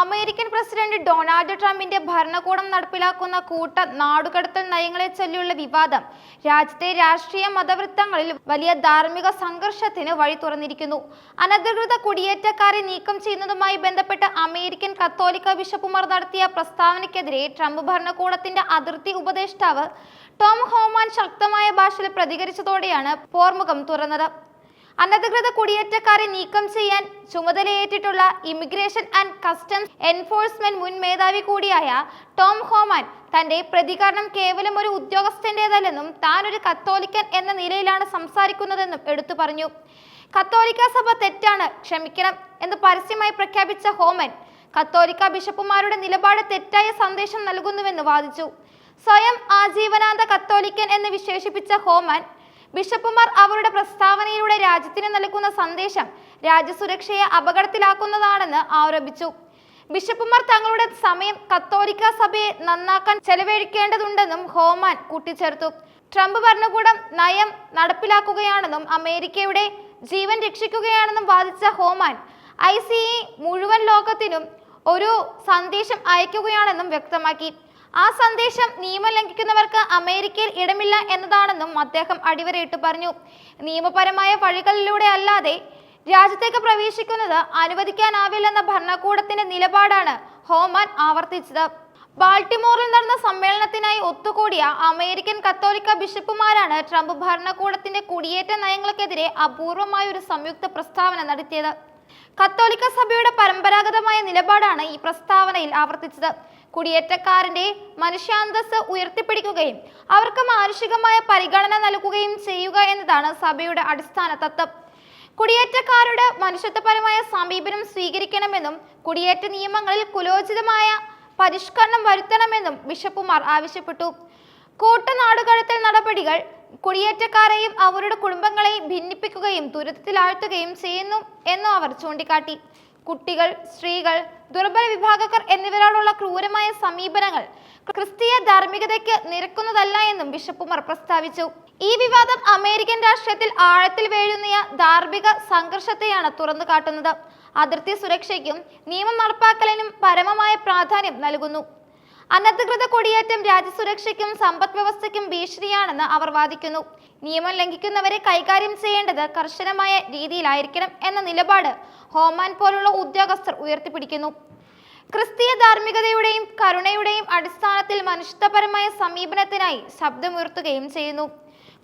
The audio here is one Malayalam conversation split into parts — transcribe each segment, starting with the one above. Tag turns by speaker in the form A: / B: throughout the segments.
A: അമേരിക്കൻ പ്രസിഡന്റ് ഡൊണാൾഡ് ട്രംപിന്റെ ഭരണകൂടം നടപ്പിലാക്കുന്ന കൂട്ട നാടുകടത്തൽ നയങ്ങളെ ചൊല്ലിയുള്ള വിവാദം രാജ്യത്തെ രാഷ്ട്രീയ മതവൃത്തങ്ങളിൽ വലിയ ധാർമ്മിക സംഘർഷത്തിന് വഴി തുറന്നിരിക്കുന്നു. അനധികൃത കുടിയേറ്റക്കാരെ നീക്കം ചെയ്യുന്നതുമായി ബന്ധപ്പെട്ട് അമേരിക്കൻ കത്തോലിക്ക ബിഷപ്പുമാർ നടത്തിയ പ്രസ്താവനയ്ക്കെതിരെ ട്രംപ് ഭരണകൂടത്തിന്റെ അതിർത്തി ഉപദേഷ്ടാവ് ടോം ഹോമാൻ ശക്തമായ ഭാഷയിൽ പ്രതികരിച്ചതോടെയാണ് പോർമുഖം തുറന്നത്. അനധികൃത കുടിയേറ്റക്കാരെ നീക്കം ചെയ്യാൻ ചുമതലയേറ്റിട്ടുള്ള ഇമിഗ്രേഷൻ ആൻഡ് കസ്റ്റംസ് എൻഫോഴ്സ്മെന്റ് മുൻ മേധാവി കൂടിയായ ടോം ഹോമാൻ തന്റെ പ്രതികരണം കേവലം ഒരു ഉദ്യോഗസ്ഥന്റേതല്ലെന്നും താൻ ഒരു കത്തോലിക്കൻ എന്ന നിലയിലാണ് സംസാരിക്കുന്നതെന്നും എടുത്തു പറഞ്ഞു. കത്തോലിക്ക സഭ തെറ്റാണ് ക്ഷമിക്കണം എന്ന് പരസ്യമായി പ്രഖ്യാപിച്ച ഹോമൻ കത്തോലിക്ക ബിഷപ്പുമാരുടെ നിലപാട് തെറ്റായ സന്ദേശം നൽകുന്നുവെന്ന് വാദിച്ചു. സ്വയം ആജീവനാന്ത കത്തോലിക്കൻ എന്ന് വിശേഷിപ്പിച്ച ഹോമൻ ബിഷപ്പുമാർ അവരുടെ പ്രസ്താവനയിലൂടെ രാജ്യത്തിന് നൽകുന്ന സന്ദേശം രാജ്യസുരക്ഷയെ അപകടത്തിലാക്കുന്നതാണെന്ന് ആരോപിച്ചു. ബിഷപ്പുമാർ തങ്ങളുടെ സമയം കത്തോലിക്ക സഭയെ നന്നാക്കാൻ ചെലവഴിക്കേണ്ടതുണ്ടെന്നും ഹോമാൻ കൂട്ടിച്ചേർത്തു. ട്രംപ് ഭരണകൂടം നയം നടപ്പിലാക്കുകയാണെന്നും അമേരിക്കയുടെ ജീവൻ രക്ഷിക്കുകയാണെന്നും വാദിച്ച ഹോമാൻ ഐ മുഴുവൻ ലോകത്തിനും ഒരു സന്ദേശം അയക്കുകയാണെന്നും വ്യക്തമാക്കി. ആ സന്ദേശം നിയമം ലംഘിക്കുന്നവർക്ക് അമേരിക്കയിൽ ഇടമില്ല എന്നതാണെന്നും അദ്ദേഹം അടിവരയിട്ട് പറഞ്ഞു. നിയമപരമായ വഴികളിലൂടെ അല്ലാതെ രാജ്യത്തേക്ക് പ്രവേശിക്കുന്നത് അനുവദിക്കാനാവില്ലെന്ന ഭരണകൂടത്തിന്റെ നിലപാടാണ് ഹോമാൻ ആവർത്തിച്ചത്. ബാൾട്ടിമോറിൽ നടന്ന സമ്മേളനത്തിനായി ഒത്തുകൂടിയ അമേരിക്കൻ കത്തോലിക്ക ബിഷപ്പുമാരാണ് ട്രംപ് ഭരണകൂടത്തിന്റെ കുടിയേറ്റ നയങ്ങൾക്കെതിരെ അപൂർവമായ ഒരു സംയുക്ത പ്രസ്താവന നടത്തിയത്. കത്തോലിക്ക സഭയുടെ പരമ്പരാഗതമായ നിലപാടാണ് ഈ പ്രസ്താവനയിൽ ആവർത്തിച്ചത്. കുടിയേറ്റക്കാരന്റെ മനുഷ്യാന്തസ് ഉയർത്തിപ്പിടിക്കുകയും അവർക്ക് മാനുഷികമായ പരിഗണന നൽകുകയും ചെയ്യുക എന്നതാണ് സഭയുടെ അടിസ്ഥാന തത്വം. കുടിയേറ്റക്കാരുടെ മനുഷ്യത്വപരമായ സമീപനം സ്വീകരിക്കണമെന്നും കുടിയേറ്റ നിയമങ്ങളിൽ കുലോചിതമായ പരിഷ്കരണം വരുത്തണമെന്നും ബിഷപ്പുമാർ ആവശ്യപ്പെട്ടു. കൂട്ടനാടുകടത്തൽ നടപടികൾ കുടിയേറ്റക്കാരെയും അവരുടെ കുടുംബങ്ങളെയും ഭിന്നിപ്പിക്കുകയും ദുരിതത്തിലാഴ്ത്തുകയും ചെയ്യുന്നു എന്നും അവർ ചൂണ്ടിക്കാട്ടി. കുട്ടികൾ സ്ത്രീകൾ ദുർബല വിഭാഗക്കാർ എന്നിവരോടുള്ള ക്രൂരമായ സമീപനങ്ങൾ ക്രിസ്തീയ ധാർമ്മികതയ്ക്ക് നിരക്കുന്നതല്ല എന്നും ബിഷപ്പുമാർ പ്രസ്താവിച്ചു. ഈ വിവാദം അമേരിക്കൻ രാഷ്ട്രീയത്തിൽ ആഴത്തിൽ വേഴുന്നിയ ധാർമ്മിക സംഘർഷത്തെയാണ് തുറന്നു കാട്ടുന്നത്. അതിർത്തി സുരക്ഷയ്ക്കും നിയമം നടപ്പാക്കലിനും പരമമായ പ്രാധാന്യം നൽകുന്നു. അനധികൃത കൊടിയേറ്റം രാജ്യസുരക്ഷയ്ക്കും സമ്പദ് വ്യവസ്ഥയ്ക്കും ഭീഷണിയാണെന്ന് അവർ വാദിക്കുന്നു. നിയമം ലംഘിക്കുന്നവരെ കൈകാര്യം ചെയ്യേണ്ടത് കർശനമായ രീതിയിലായിരിക്കണം എന്ന നിലപാട് ഹോമാൻ പോലുള്ള ഉദ്യോഗസ്ഥർ ഉയർത്തിപ്പിടിക്കുന്നു. ക്രിസ്തീയ ധാർമ്മികതയുടെയും കരുണയുടെയും അടിസ്ഥാനത്തിൽ മനുഷ്യത്വപരമായ സമീപനത്തിനായി ശബ്ദമുയർത്തുകയും ചെയ്യുന്നു.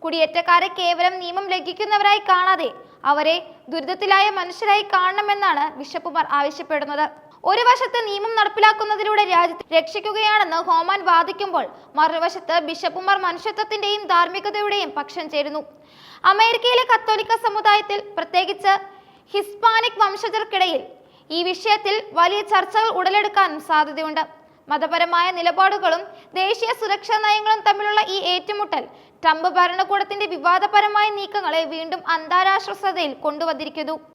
A: കുടിയേറ്റക്കാരെ കേവലം നിയമം ലംഘിക്കുന്നവരായി കാണാതെ അവരെ ദുരിതത്തിലായ മനുഷ്യരായി കാണണമെന്നാണ് ബിഷപ്പുമാർ ആവശ്യപ്പെടുന്നത്. ഒരു വശത്ത് നിയമം നടപ്പിലാക്കുന്നതിലൂടെ രാജ്യത്തെ രക്ഷിക്കുകയാണെന്ന് ഹോമാൻ വാദിക്കുമ്പോൾ മറുവശത്ത് ബിഷപ്പുമാർ മനുഷ്യത്വത്തിന്റെയും ധാർമ്മികതയുടെയും പക്ഷം ചേരുന്നു. അമേരിക്കയിലെ കത്തോലിക്ക സമുദായത്തിൽ പ്രത്യേകിച്ച് ഹിസ്പാനിക് വംശജർക്കിടയിൽ ഈ വിഷയത്തിൽ വലിയ ചർച്ചകൾ ഉടലെടുക്കാനും സാധ്യതയുണ്ട്. മതപരമായ നിലപാടുകളും ദേശീയ സുരക്ഷാ നയങ്ങളും തമ്മിലുള്ള ഈ ഏറ്റുമുട്ടൽ ട്രംപ് ഭരണകൂടത്തിന്റെ വിവാദപരമായ നീക്കങ്ങളെ വീണ്ടും അന്താരാഷ്ട്ര ശ്രദ്ധയിൽ കൊണ്ടുവന്നിരിക്കുന്നു.